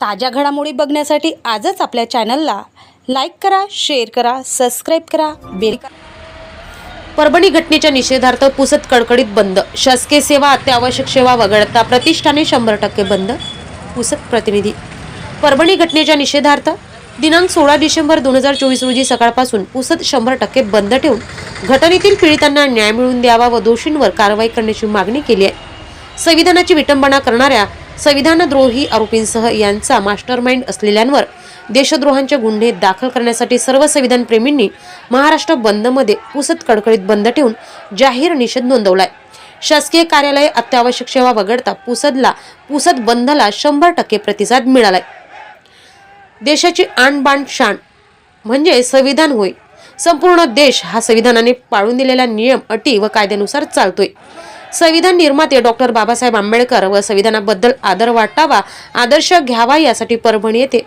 ताज्या घडामोडी बघण्यासाठी आजच आपल्या चॅनलला लाईक करा शेअर करा सबस्क्राईब करा बेल परभणी घटनेच्या निषेधार्थ पुसत कडकडीत बंद. शासकीय सेवा अत्यावश्यक सेवा वगळता प्रतिष्ठाने शंभर टक्के बंद. पुसत प्रतिनिधी. परभणी घटनेच्या निषेधार्थ दिनांक सोळा डिसेंबर दोन हजार चोवीस रोजी सकाळपासून पुसत शंभर टक्के बंद ठेवून घटनेतील पीडितांना न्याय मिळवून द्यावा व दोषींवर कारवाई करण्याची मागणी केली आहे. संविधानाची विटंबना करणाऱ्या संविधानद्रोही आरोपींसह यांचा मास्टरमाइंड असलेल्यांवर देशद्रोहांचे गुन्हे दाखल करण्यासाठी सर्व संविधान प्रेमींनी महाराष्ट्र बंदमध्ये पुसत कडकडीत बंद ठेवून जाहीर निषेध नोंदवलाय. शासकीय कार्यालय अत्यावश्यक सेवा वगळता पुसदला पुसद बंदला शंभर टक्के प्रतिसाद मिळालाय. देशाची आणबाण शाण म्हणजे संविधान होय. संपूर्ण देश हा संविधानाने पाळून दिलेल्या नियम अटी व कायद्यानुसार चालतोय. संविधान निर्माते डॉक्टर बाबासाहेब आंबेडकर व संविधानाबद्दल आदर वाटावा आदर्श घ्यावा यासाठी परभणी येथे.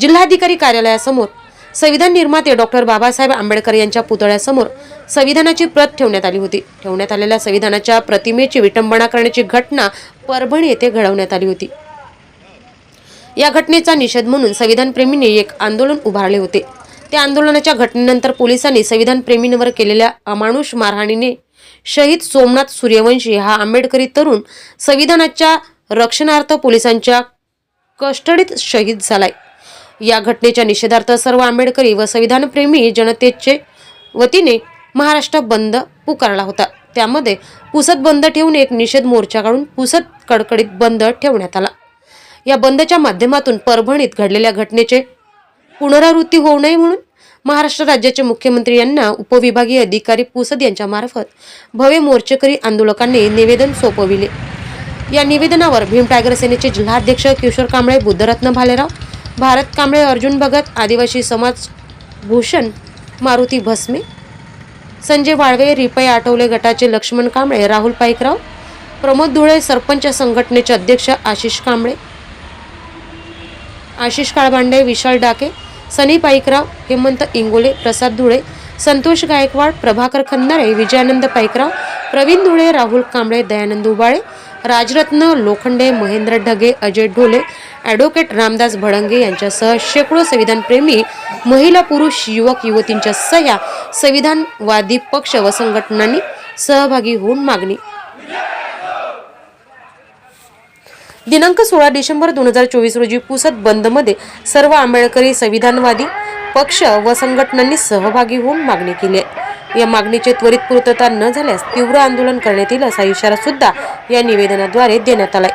जिल्हाधिकारी कार्यालयासमोर संविधान निर्माते डॉक्टर बाबासाहेब आंबेडकर यांच्या पुतळ्यासमोर संविधानाची प्रत ठेवण्यात आली होती. ठेवण्यात आलेल्या संविधानाच्या प्रतिमेची विटंबना करण्याची घटना परभणी येथे घडवण्यात आली होती. या घटनेचा निषेध म्हणून संविधानप्रेमींनी एक आंदोलन उभारले होते. त्या आंदोलनाच्या घटनेनंतर पोलिसांनी संविधानप्रेमींवर केलेल्या अमानुष मारहाणीने शहीद सोमनाथ सूर्यवंशी हा आंबेडकरी तरुण संविधानाच्या रक्षणार्थ पोलिसांच्या कस्टडीत शहीद झालाय. या घटनेच्या निषेधार्थ सर्व आंबेडकरी व संविधानप्रेमी जनतेचे वतीने महाराष्ट्र बंद पुकारला होता. त्यामध्ये पुसत बंद ठेवून एक निषेध मोर्चा काढून पुसत कडकडीत बंद ठेवण्यात आला. या बंदच्या माध्यमातून परभणीत घडलेल्या घटनेचे पुनरावृत्ती होऊ नये म्हणून महाराष्ट्र राज्याचे मुख्यमंत्री यांना उपविभागीय अधिकारी पुसद यांच्यामार्फत भव्य मोर्चेकरी आंदोलकांनी निवेदन सोपविले. या निवेदनावर भीम टायगर सेनेचे जिल्हाध्यक्ष किशोर कांबळे बुद्धरत्न भालेराव भारत कांबळे अर्जुन भगत आदिवासी समाज भूषण मारुती भस्मे संजय वाळवे रिपय आठवले गटाचे लक्ष्मण कांबळे राहुल पाईकराव प्रमोद धुळे सरपंच संघटनेचे अध्यक्ष आशिष कांबळे आशिष काळबांडे विशाल डाके सनी पाईकराव हेमंत इंगोले प्रसाद धुळे संतोष गायकवाड प्रभाकर खंदारे विजयानंद पाईकराव प्रवीण धुळे राहुल कांबळे दयानंद उबाळे राजरत्न लोखंडे महेंद्र ढगे अजय ढोले ॲडव्होकेट रामदास भडंगे यांच्यासह शेकडो संविधानप्रेमी महिला पुरुष युवक युवतींच्या सह्या संविधानवादी पक्ष व संघटनांनी सहभागी होऊन मागणी दिनांक सोळा डिसेंबर दोन हजार चोवीस रोजी पुसद बंदमध्ये सर्व आंबेडकरी संविधानवादी पक्ष व संघटनांनी सहभागी होऊन मागणी केली आहे. या मागणीची त्वरित पूर्तता न झाल्यास तीव्र आंदोलन करण्यात येईल असा इशारा सुद्धा या निवेदनाद्वारे देण्यात आलाय.